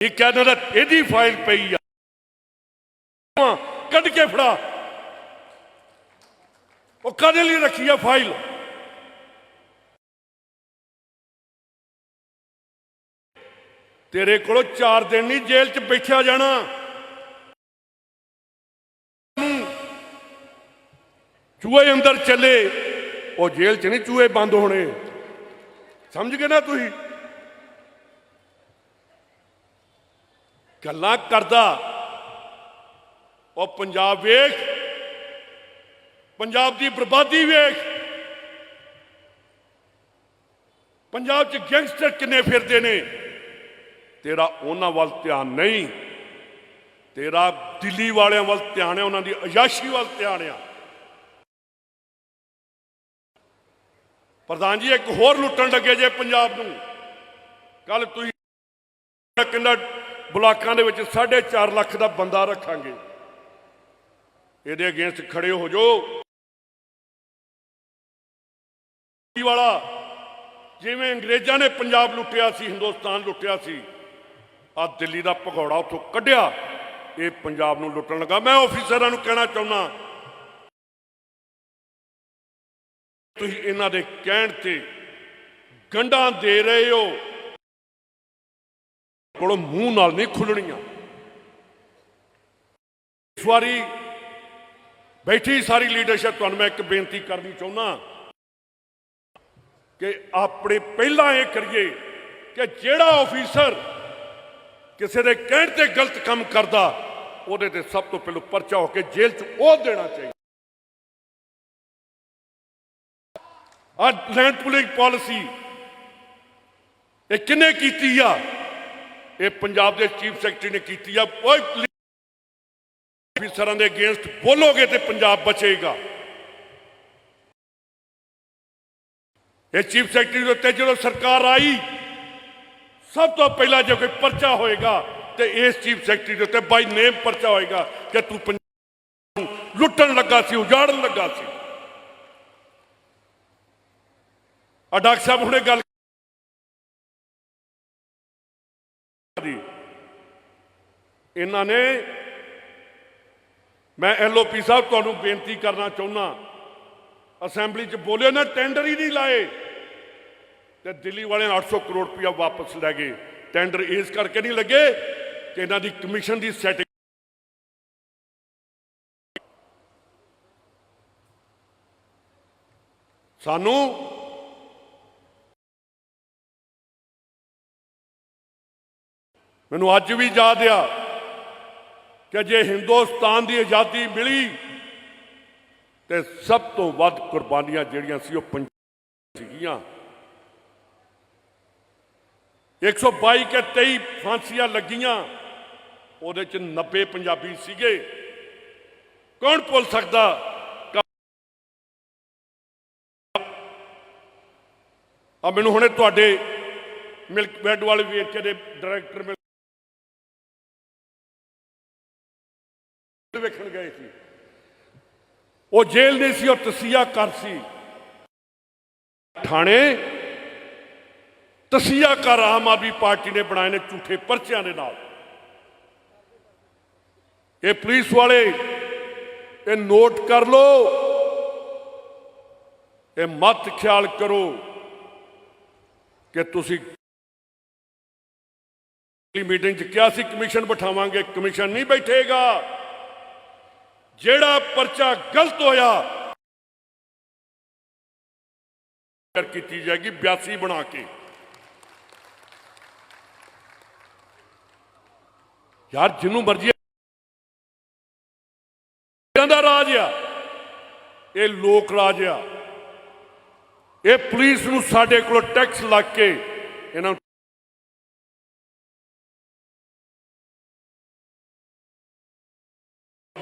ਇਹ ਕਹਿੰਦਾ ਦਾ ਇਹਦੀ ਫਾਈਲ ਪਈ ਆ। ਕੱਢ ਕੇ ਫੜਾ। ਉਹ ਕਦੇ ਲਈ ਰੱਖੀ ਆ ਫਾਈਲ? ਤੇਰੇ ਕੋਲੋਂ 4 ਦਿਨ ਨਹੀਂ ਜੇਲ੍ਹ 'ਚ ਬੈਠਿਆ ਜਾਣਾ। ਚੂਹੇ ਅੰਦਰ ਚੱਲੇ। ਉਹ ਜੇਲ੍ਹ 'ਚ ਨਹੀਂ, ਚੂਹੇ ਬੰਦ ਹੋਣੇ। ਸਮਝ ਗਏ ਨਾ ਤੁਸੀਂ? ਗੱਲਾਂ ਕਰਦਾ। ਉਹ ਪੰਜਾਬ ਵੇਖ, ਪੰਜਾਬ ਦੀ ਬਰਬਾਦੀ ਵੇਖ। ਪੰਜਾਬ 'ਚ ਗੈਂਗਸਟਰ ਕਿੰਨੇ ਫਿਰਦੇ ਨੇ? ਤੇਰਾ ਉਹਨਾਂ ਵੱਲ ਧਿਆਨ ਨਹੀਂ। ਤੇਰਾ ਦਿੱਲੀ ਵਾਲਿਆਂ ਵੱਲ ਧਿਆਨ ਹੈ, ਉਹਨਾਂ ਦੀ ਅਯਾਸ਼ੀ ਵੱਲ ਧਿਆਨ ਹੈ ਪ੍ਰਧਾਨ ਜੀ, ਇੱਕ ਹੋਰ ਲੁੱਟਣ ਲੱਗੇ ਜੇ ਪੰਜਾਬ ਨੂੰ। ਕੱਲ ਤੁਸੀਂ ਕਿੰਨਾ ਬਲਾਕਾਂ ਦੇ ਵਿੱਚ 4.5 ਲੱਖ ਦਾ ਬੰਦਾ ਰੱਖਾਂਗੇ। ਇਹਦੇ ਅਗੇਂਸਟ ਖੜੇ ਹੋ ਜਾਓ। ਵਾਲਾ, ਜਿਵੇਂ ਅੰਗਰੇਜ਼ਾਂ ਨੇ ਪੰਜਾਬ ਲੁੱਟਿਆ ਸੀ, ਹਿੰਦੁਸਤਾਨ ਲੁੱਟਿਆ ਸੀ ਆ ਦਿੱਲੀ ਦਾ ਭਗੌੜਾ ਉੱਥੋਂ ਕੱਢਿਆ। ਇਹ ਪੰਜਾਬ ਨੂੰ ਲੁੱਟਣ ਲੱਗਾ। ਮੈਂ ਆਫੀਸਰਾਂ ਨੂੰ ਕਹਿਣਾ ਚਾਹੁੰਦਾ ਤੁਸੀਂ ਇਹਨਾਂ ਦੇ ਕਹਿਣ ਤੇ ਗੰਢਾਂ ਦੇ ਰਹੇ ਹੋ। ਕੋਲੋਂ ਮੂੰਹ ਨਾਲ ਨਹੀਂ ਖੁੱਲਣੀਆਂ ਇਸ ਵਾਰੀ ਬੈਠੀ ਸਾਰੀ ਲੀਡਰਸ਼ਿਪ ਤੁਹਾਨੂੰ ਮੈਂ ਇੱਕ ਬੇਨਤੀ ਕਰਨੀ ਚਾਹੁੰਦਾ ਕਿ ਆਪਣੇ ਪਹਿਲਾਂ ਇਹ ਕਰੀਏ ਕਿ ਜਿਹੜਾ ਆਫੀਸਰ ਕਿਸੇ ਦੇ ਕਹਿਣ ਤੇ ਗਲਤ ਕੰਮ ਕਰਦਾ, ਉਹਦੇ ਤੇ ਸਭ ਤੋਂ ਪਹਿਲਾਂ ਪਰਚਾ ਹੋ ਕੇ ਜੇਲ੍ਹ 'ਚ ਉਹ ਦੇਣਾ ਚਾਹੀਦਾ। ਆ ਲੈਂਡ ਪੁਲਿੰਗ ਪਾਲਿਸੀ ਇਹ ਕਿੰਨੇ ਕੀਤੀ ਆ? ਇਹ ਪੰਜਾਬ ਦੇ ਚੀਫ ਸੈਕਟਰੀ ਨੇ ਕੀਤੀ ਆ। ਕੋਈ ਅਫੀਸਰਾਂ ਦੇ ਅਗੇਂਸਟ ਬੋਲੋਗੇ ਤੇ ਪੰਜਾਬ ਬਚੇਗਾ। ਇਹ ਚੀਫ ਸੈਕਟਰੀ ਦੇ ਉੱਤੇ ਜਦੋਂ ਸਰਕਾਰ ਆਈ, ਸਭ ਤੋਂ ਪਹਿਲਾਂ ਜੇ ਕੋਈ ਪਰਚਾ ਹੋਏਗਾ, ਤੇ ਇਸ ਚੀਫ ਸੈਕਟਰੀ ਦੇ ਉੱਤੇ ਬਾਈ ਨੇਮ ਪਰਚਾ ਹੋਏਗਾ ਕਿ ਤੂੰ ਪੰਜਾਬ ਨੂੰ ਲੁੱਟਣ ਲੱਗਾ ਸੀ, ਉਜਾੜਨ ਲੱਗਾ ਸੀ। ਅਡਾਕ ਸਾਹਿਬ ਹੁਣੇ ਗੱਲ ਦੀ। ਇਹਨਾਂ ਨੇ ਮੈਂ ਐਲਓਪੀ ਸਾਹਿਬ ਤੁਹਾਨੂੰ ਬੇਨਤੀ ਕਰਨਾ ਚਾਹੁੰਦਾ ਅਸੈਂਬਲੀ 'ਚ ਬੋਲੇ ਨਾ, ਟੈਂਡਰ ਹੀ ਨਹੀਂ ਲਾਏ। ਤੇ ਦਿੱਲੀ ਵਾਲਿਆਂ 800 ਕਰੋੜ ਰੁਪਇਆ ਵਾਪਸ ਲੈ ਗਏ। ਟੈਂਡਰ ਇਸ ਕਰਕੇ ਨਹੀਂ ਲੱਗੇ ਕਿ ਇਹਨਾਂ ਦੀ ਕਮਿਸ਼ਨ ਦੀ ਸੈਟਿੰਗ ਸਾਨੂੰ ਮੈਨੂੰ ਅੱਜ ਵੀ ਯਾਦ ਆ ਕਿ ਜੇ ਹਿੰਦੁਸਤਾਨ ਦੀ ਆਜ਼ਾਦੀ ਮਿਲੀ ਤੇ ਸਭ ਤੋਂ ਵੱਧ ਕੁਰਬਾਨੀਆਂ ਜਿਹੜੀਆਂ ਸੀ ਉਹ ਪੰਜਾਬ ਸੀਗੀਆਂ। 122 ਕੇ 23 ਫਾਂਸੀਆਂ ਲੱਗੀਆਂ, ਉਹਦੇ ਚ 90 ਪੰਜਾਬੀ ਸੀਗੇ। ਕੌਣ ਭੁੱਲ ਸਕਦਾ? ਆ ਮੈਨੂੰ ਹੁਣੇ ਤੁਹਾਡੇ ਮਿਲਕ ਬੈਡ ਵਾਲੇ ਵੇਰਕੇ ਦੇ ਡਾਇਰੈਕਟਰ ਵੇਖਣ ਗਏ ਸੀ। ਉਹ ਜੇਲ੍ਹ ਨਹੀਂ ਸੀ, ਉਹ ਤਸੀਆ ਕਰ ਸੀ। ਥਾਣੇ ਤਸੀਆ ਕਰ ਆਮ ਆਦਮੀ ਪਾਰਟੀ ਨੇ ਬਣਾਏ ਨੇ ਝੂਠੇ ਪਰਚਿਆਂ ਦੇ ਨਾਲ। ਇਹ ਪੁਲਿਸ ਵਾਲੇ, ਇਹ ਨੋਟ ਕਰ ਲਓ। ਇਹ ਮਤ ਖਿਆਲ ਕਰੋ ਕਿ ਤੁਸੀਂ ਮੀਟਿੰਗ 'ਚ ਕਿਹਾ ਸੀ, ਕਮਿਸ਼ਨ ਬਿਠਾਵਾਂਗੇ, ਕਮਿਸ਼ਨ ਨਹੀਂ ਬੈਠੇਗਾ। ਜਿਹੜਾ ਪਰਚਾ ਗਲਤ ਹੋਇਆ, ਕਰ ਕੀਤੀ ਜਾਏਗੀ 82 ਬਣਾ ਕੇ। ਯਾਰ ਜਿਹਨੂੰ ਮਰਜ਼ੀ ਦਾ ਰਾਜ ਆ। ਇਹ ਲੋਕ ਰਾਜ ਆ। ਇਹ ਪੁਲਿਸ ਨੂੰ ਸਾਡੇ ਕੋਲ ਟੈਕਸ ਲੱਗ ਕੇ ਇਹਨਾਂ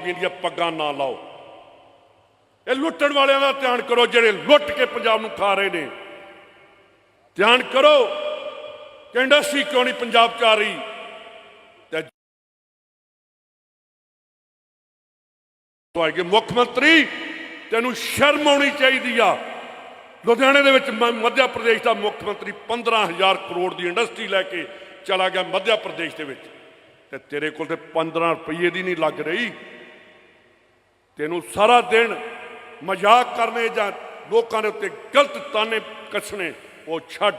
ਨੂੰ ਦੀਆਂ ਪੱਗਾਂ ਨਾ ਲਾਓ। ਇਹ ਲੁੱਟਣ ਵਾਲਿਆਂ ਦਾ ਧਿਆਨ ਕਰੋ, ਜਿਹੜੇ ਲੁੱਟ ਕੇ ਪੰਜਾਬ ਨੂੰ ਖਾ ਰਹੇ ਨੇ। ਧਿਆਨ ਕਰੋ ਕਿ ਇੰਡਸਟਰੀ ਕਿਉਂ ਨਹੀਂ ਪੰਜਾਬ ਚ ਆ ਰਹੀ? ਤੁਹਾਡੇ ਮੁੱਖ ਮੰਤਰੀ ਤੈਨੂੰ ਸ਼ਰਮ ਆਉਣੀ ਚਾਹੀਦੀ ਆ। ਲੁਧਿਆਣੇ ਦੇ ਵਿੱਚ ਮੱਧ ਪ੍ਰਦੇਸ਼ ਦਾ ਮੁੱਖ ਮੰਤਰੀ 15000 ਕਰੋੜ ਦੀ ਇੰਡਸਟਰੀ ਲੈ ਕੇ ਚਲਾ ਗਿਆ ਮੱਧ ਪ੍ਰਦੇਸ਼ ਦੇ ਵਿੱਚ। ਤੇ ਤੇਰੇ ਕੋਲ ਤੇ 15 ਰੁਪਏ ਦੀ ਨਹੀਂ ਲੱਗ ਰਹੀ। ਤੈਨੂੰ ਸਾਰਾ ਦਿਨ ਮਜ਼ਾਕ ਕਰਨੇ ਜਾਂ ਲੋਕਾਂ ਦੇ ਉੱਤੇ ਗਲਤ ਤਾਨੇ ਕੱਸਣੇ, ਉਹ ਛੱਡ।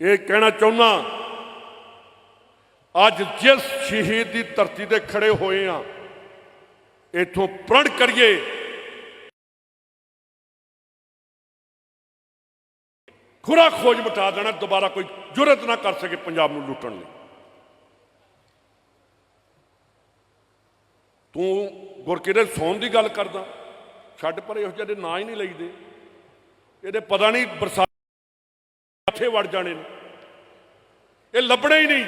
ਇਹ ਕਹਿਣਾ ਚਾਹੁੰਦਾ ਅੱਜ ਜਿਸ ਸ਼ਹੀਦ ਦੀ ਧਰਤੀ ਤੇ ਖੜੇ ਹੋਏ ਆ, ਇਥੋਂ ਪ੍ਰਣ ਕਰੀਏ। ਖੁਰਾ ਖੋਜ ਮਿਟਾ ਦੇਣਾ, ਦੁਬਾਰਾ ਕੋਈ ਜੁਰਤ ਨਾ ਕਰ ਸਕੇ ਪੰਜਾਬ ਨੂੰ ਲੁੱਟਣ ਲਈ। ਤੂੰ ਗੁਰਕਿਰਤ ਸੌਣ ਦੀ ਗੱਲ ਕਰਦਾ। ਛੱਡ ਪਰ ਇਹੋ ਜਿਹੇ ਦੇ ਨਾਂ ਹੀ ਨਹੀਂ ਲਈਦੇ। ਇਹਦੇ ਪਤਾ ਨਹੀਂ ਬਰਸਾਤ ਕਿੱਥੇ ਵੜ ਜਾਣੇ ਨੇ। ਇਹ ਲੱਭਣੇ ਹੀ ਨਹੀਂ।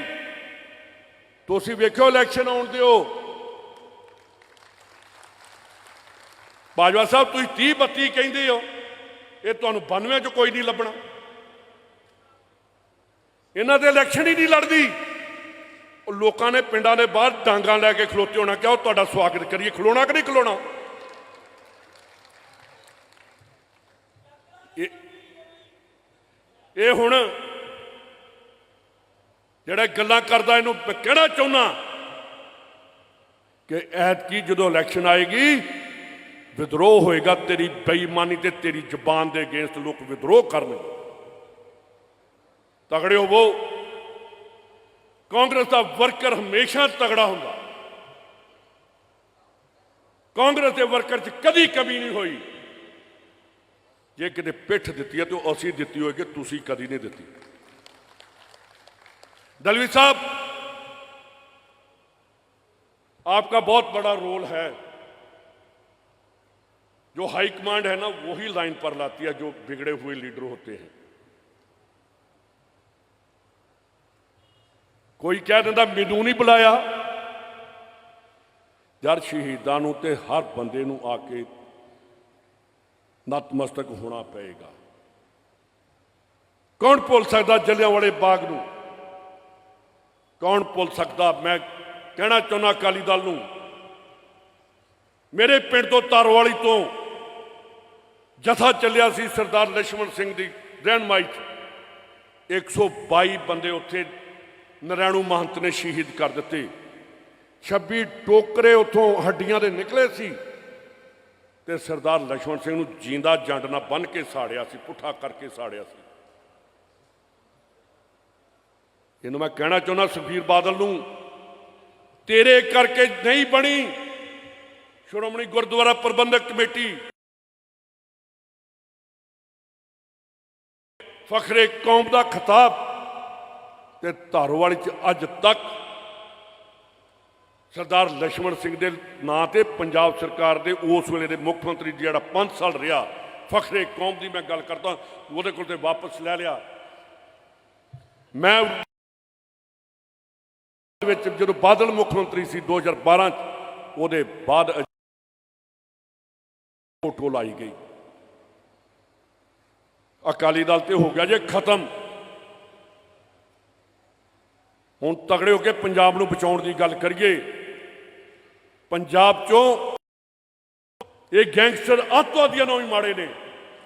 ਤੁਸੀਂ ਵੇਖਿਓ ਇਲੈਕਸ਼ਨ ਆਉਣ ਦਿਓ। ਬਾਜਵਾ ਸਾਹਿਬ, ਤੁਸੀਂ 30 32 ਕਹਿੰਦੇ ਹੋ। ਇਹ ਤੁਹਾਨੂੰ 92 ਚ ਕੋਈ ਨਹੀਂ ਲੱਭਣਾ। ਇਹਨਾਂ ਦੇ ਇਲੈਕਸ਼ਨ ਹੀ ਨਹੀਂ ਲੜਦੀ। ਲੋਕਾਂ ਨੇ ਪਿੰਡਾਂ ਦੇ ਬਾਹਰ ਡਾਂਗਾਂ ਲੈ ਕੇ ਖਲੋਤੇ ਹੋਣਾ, ਕਿਹਾ ਉਹ ਤੁਹਾਡਾ ਸਵਾਗਤ ਕਰੀਏ। ਖਲੋਣਾ ਕਿ ਨਹੀਂ ਖਲੋਣਾ? ਇਹ ਹੁਣ ਜਿਹੜਾ ਗੱਲਾਂ ਕਰਦਾ, ਇਹਨੂੰ ਮੈਂ ਕਹਿਣਾ ਚਾਹੁੰਦਾ ਕਿ ਐਤਕੀ ਜਦੋਂ ਇਲੈਕਸ਼ਨ ਆਏਗੀ ਵਿਦਰੋਹ ਹੋਏਗਾ ਤੇਰੀ ਬੇਈਮਾਨੀ ਤੇ ਤੇਰੀ ਜ਼ੁਬਾਨ ਦੇ ਅਗੇਂਸਟ ਲੋਕ ਵਿਦਰੋਹ ਕਰਨਗੇ। ਤਗੜੇ ਹੋਵੋ। ਕਾਂਗਰਸ ਦਾ ਵਰਕਰ ਹਮੇਸ਼ਾ ਤਗੜਾ ਹੁੰਦਾ ਕਾਂਗਰਸ ਦੇ ਵਰਕਰ 'ਚ ਕਦੀ ਕਮੀ ਨਹੀਂ ਹੋਈ ਜੇ ਕਿਤੇ ਪਿੱਠ ਦਿੱਤੀ ਹੈ ਤੇ ਉਹ ਅਸੀਂ ਦਿੱਤੀ ਹੋਏਗੀ ਤੁਸੀਂ ਕਦੀ ਨਹੀਂ ਦਿੱਤੀ दलवी साहब आपका बहुत बड़ा रोल है जो हाई कमांड है ना वही लाइन पर लाती है जो बिगड़े हुए लीडर होते हैं ਕੋਈ ਕਹਿ ਦਿੰਦਾ, ਮੈਨੂੰ ਨਹੀਂ ਬੁਲਾਇਆ। ਜਰ ਸ਼ਹੀਦਾਂ ਨੂੰ ਤੇ ਹਰ ਬੰਦੇ ਨੂੰ ਆ ਕੇ ਨਤਮਸਤਕ ਹੋਣਾ ਪਏਗਾ। ਕੌਣ ਭੁੱਲ ਸਕਦਾ ਜਲਿਆਂਵਾਲੇ ਬਾਗ ਨੂੰ? ਕੌਣ ਭੁੱਲ ਸਕਦਾ? ਮੈਂ ਕਹਿਣਾ ਚਾਹੁੰਦਾ ਅਕਾਲੀ ਦਲ ਨੂੰ, ਮੇਰੇ ਪਿੰਡ ਤੋਂ ਤਾਰਵਾਲੀ ਤੋਂ ਜਥਾ ਚੱਲਿਆ ਸੀ ਸਰਦਾਰ ਲక్ష్మణ ਸਿੰਘ ਦੀ ਰਹਿਨਮਾਈ 'ਚ। 122 ਬੰਦੇ ਉੱਥੇ ਨਰੈਣੂ ਮਹੰਤ ਨੇ ਸ਼ਹੀਦ ਕਰ ਦਿੱਤੇ। 26 ਟੋਕਰੇ ਉਥੋਂ ਹੱਡੀਆਂ ਦੇ ਨਿਕਲੇ ਸੀ ਤੇ ਸਰਦਾਰ ਲਖਮਣ ਸਿੰਘ ਨੂੰ ਜਿੰਦਾ ਜੰਡ ਨਾਲ ਬੰਨ ਕੇ ਸਾੜਿਆ ਸੀ, ਪੁੱਠਾ ਕਰਕੇ ਸਾੜਿਆ ਸੀ। ਇਹਨੂੰ ਮੈਂ ਕਹਿਣਾ ਚਾਹੁੰਦਾ ਸੁਖੀਰ ਬਾਦਲ ਨੂੰ, ਤੇਰੇ ਕਰਕੇ ਨਹੀਂ ਬਣੀ ਸ਼੍ਰੋਮਣੀ ਗੁਰਦੁਆਰਾ ਪ੍ਰਬੰਧਕ ਕਮੇਟੀ। ਫਖਰੇ ਕੌਮ ਦਾ ਖਿਤਾਬ ਤੇ ਧਾਰੋਵਾਲ ਚ ਅੱਜ ਤੱਕ ਸਰਦਾਰ ਲక్ష్మణ ਸਿੰਘ ਦੇ ਨਾਂ ਤੇ ਪੰਜਾਬ ਸਰਕਾਰ ਦੇ ਉਸ ਵੇਲੇ ਦੇ ਮੁੱਖ ਮੰਤਰੀ ਜਿਹੜਾ 5 ਸਾਲ ਰਿਹਾ, ਫਖਰੇ ਕੌਮ ਦੀ ਮੈਂ ਗੱਲ ਕਰਦਾ, ਉਹਦੇ ਕੋਲ ਤੇ ਵਾਪਸ ਲੈ ਲਿਆ। ਮੈਂ ਵਿੱਚ ਜਦੋਂ ਬਾਦਲ ਮੁੱਖ ਮੰਤਰੀ ਸੀ 2012 ਚ, ਉਹਦੇ ਬਾਅਦ ਫੋਟੋ ਲਾਈ ਗਈ। ਅਕਾਲੀ ਦਲ ਤੇ ਹੋ ਗਿਆ ਜੇ ਖਤਮ। ਹੁਣ ਤਗੜੇ ਹੋ ਕੇ ਪੰਜਾਬ ਨੂੰ ਬਚਾਉਣ ਦੀ ਗੱਲ ਕਰੀਏ, ਪੰਜਾਬ ਚੋਂ ਇਹ ਗੈਂਗਸਟਰ ਅੱਤਵਾਦੀਆਂ ਨੂੰ ਵੀ ਮਾੜੇ ਨੇ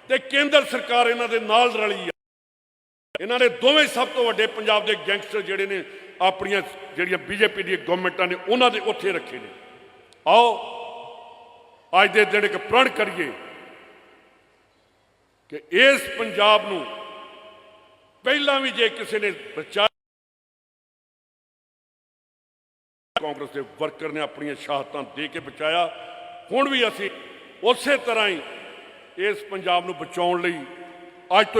ਤੇ ਕੇਂਦਰ ਸਰਕਾਰ ਇਹਨਾਂ ਦੇ ਨਾਲ ਰਲੀ ਆ। ਇਹਨਾਂ ਨੇ ਦੋਵੇਂ ਸਭ ਤੋਂ ਵੱਡੇ ਪੰਜਾਬ ਦੇ ਗੈਂਗਸਟਰ ਜਿਹੜੇ ਨੇ, ਆਪਣੀਆਂ ਜਿਹੜੀਆਂ ਬੀਜੇਪੀ ਦੀਆਂ ਗਵਰਨਮੈਂਟਾਂ ਨੇ, ਉਹਨਾਂ ਦੇ ਉੱਥੇ ਰੱਖੇ ਨੇ। ਆਓ, ਅੱਜ ਦੇ ਦਿਨ ਇੱਕ ਪ੍ਰਣ ਕਰੀਏ ਕਿ ਇਸ ਪੰਜਾਬ ਨੂੰ ਪਹਿਲਾਂ ਵੀ ਜੇ ਕਿਸੇ ਨੇ ਬਚਾ ਕਾਂਗਰਸ ਦੇ ਵਰਕਰ ਨੇ ਆਪਣੀਆਂ ਸ਼ਹਾਦਤਾਂ ਦੇ ਕੇ ਬਚਾਇਆ। ਹੁਣ ਵੀ ਅਸੀਂ ਉਸੇ ਤਰ੍ਹਾਂ ਹੀ ਇਸ ਪੰਜਾਬ ਨੂੰ ਬਚਾਉਣ ਲਈ ਅੱਜ ਤੋਂ ਹੀ